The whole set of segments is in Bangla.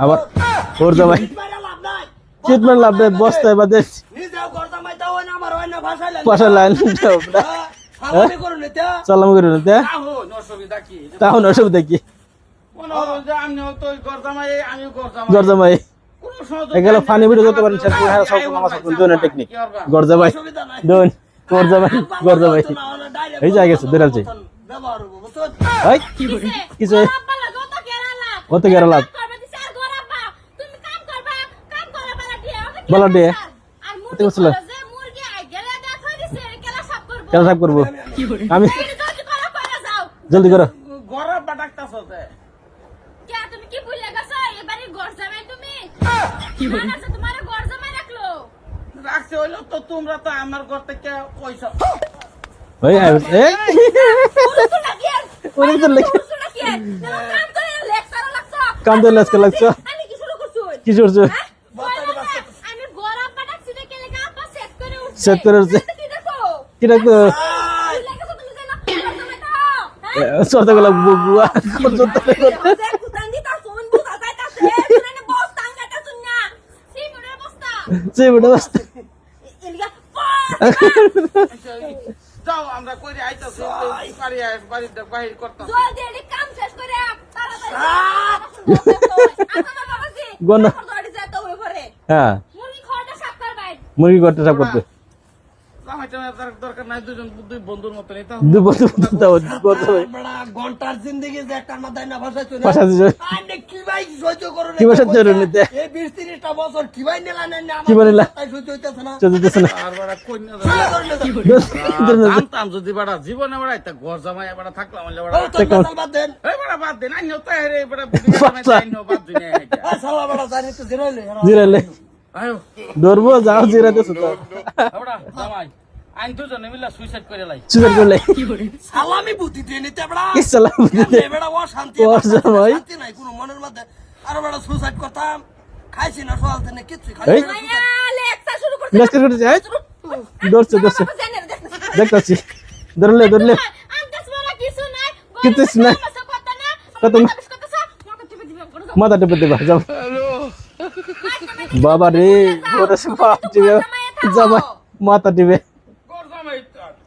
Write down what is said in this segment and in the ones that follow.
আবার ওর জামাই লাভ নাই ট্রিটমেন্ট লাভ দেয় বস্তায় বাদে নিজেও গর্দা মাইতা না আমার না ভাষায় লাগে পাশার লাইন চালাম করে নিতে তাহলে অসুবিধা কি? গরজামাই এগুলো নাই। ফানি ভিডিও করতে পারেন স্যার হ্যাঁ সব টেকনিক নাই এই জায়গা গেছে কিছু অত গেরা লাভ বলা দে। কত বছর? কেন সাফ করব। আমি জলদি করো তোমার ঘর জামাই রাখল। রাখছে হইল তো তোমরা তো আমার ঘর থেকে পয়সা ওই কাম লাগছো। লাগছো। কি করছ? যাইতাছে শুনে বস্তা আঙ্গাটা শুননা সি বড় বস্তা সে বেটা বাস্তা। এলিগা যাও আমরা কইরে আইতাছি বাড়ি আই বাড়িতে বাহির করতাম। জলদি এলি কাম শেষ করে তাড়াতাড়ি গনা। দড়ি যেতে হবে ঘরে হ্যাঁ। মুরগি সাফ করতে সব করতে জামাইটা তার দরকার নাই দুজন দুই বন্ধুর দাও ঘণ্টার জিন্দগি যে একটা মাথায় না ভাষায় চলে পাশা দিছো কি ভাই সহ্য করুন কি ভাষা চলে নিতে? এই বিশ তিরিশটা বছর কি ভাই নিলা না না কি বলিলা? তাই সহ্য হইতেছে না। চলতেছে না। আর বাড়া কইনা না। জানতাম যদি বাড়া জীবনে বাড়া একটা ঘর জামাই বাড়া থাকলাম হলে বাড়া। ও বাদ দেন। এই বাড়া বাদ দেন আইনো তো হেরে বাড়া বুড়ি জামাই বাচ্চা। আইনো বাদ দিনে আ সালা বড়া জানি তো জিরাইলে। আয়ো। ধরবো যাও জিরাতেছো তো। বাড়া জামাই। আইন দুজনে মিলা সুইসাইড করে লাই। সুগার করলে সালামি বুদ্ধি দিয়ে নিতে বড়া। কি সালাম দিতে এমনি বেড়া অশান্তি ও জামাই। শান্তি নাই কোনো মনের মধ্যে। আর বেড়া সুসাইড করতাম। খাইছি না সকাল থেকে কিচ্ছু খাই এই। মাইয়া লেকচার শুরু করতে লেসকে করতে যাই? ধরছে ধরছে। দেখতাছি। ধরলে ধরলে। আন্দাজ বলা কিছু নাই। কিছু নাই। কত কত না? মাথা টেপে দেবা বাবা রে ওরে জামাই মাথা টিপে।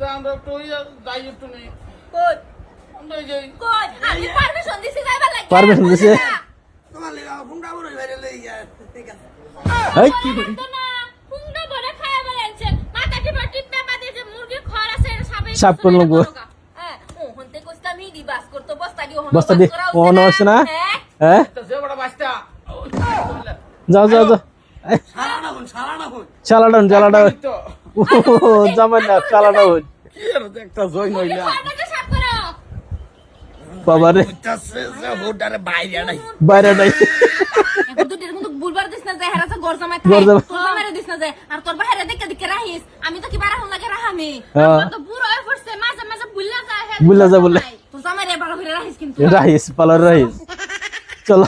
তো আমরা একটু যাই একটু নেই। কই আমরা এই যে কই আমি পারমিশন দিছি যাইবার লাগি Permission দিছে? তোমার লিগা হুন্ডা বড় বাইরে লই গিয়া ঠিক আছে। এই তো না হুংডা বড় খায়া বলেছে মাথা টিপে টিপে বাদে যে মুরগি খর আছে সাবে সাপ করল গো। হ্যাঁ ও হন্তে কইতাম দি বাস করতে বস্তা দি বস্তা দি ওহনো আছে না। হ্যাঁ। তো যে বড় বাস্তা যাও যাও যাও। জামাই। কি আর একটা জয় করো। রে। বাইরে নাই। বাইরে বুলবার দিস না যায় গর জামাই তোর জামাইরে দিস না যায় আর তোর বাইরে দেখে দেখে রাহিস আমি তো কি বারা হন লাগে রাহামি? হ্যাঁ। তো বুড়ো হয়ে পড়ছে মাঝে মাঝে বুল্লা যায় বুল্লা যায় বলে। তোর জামাইরে বারো হইরা রাহিস কিন্তু। রাইস পালার রাইস চলো।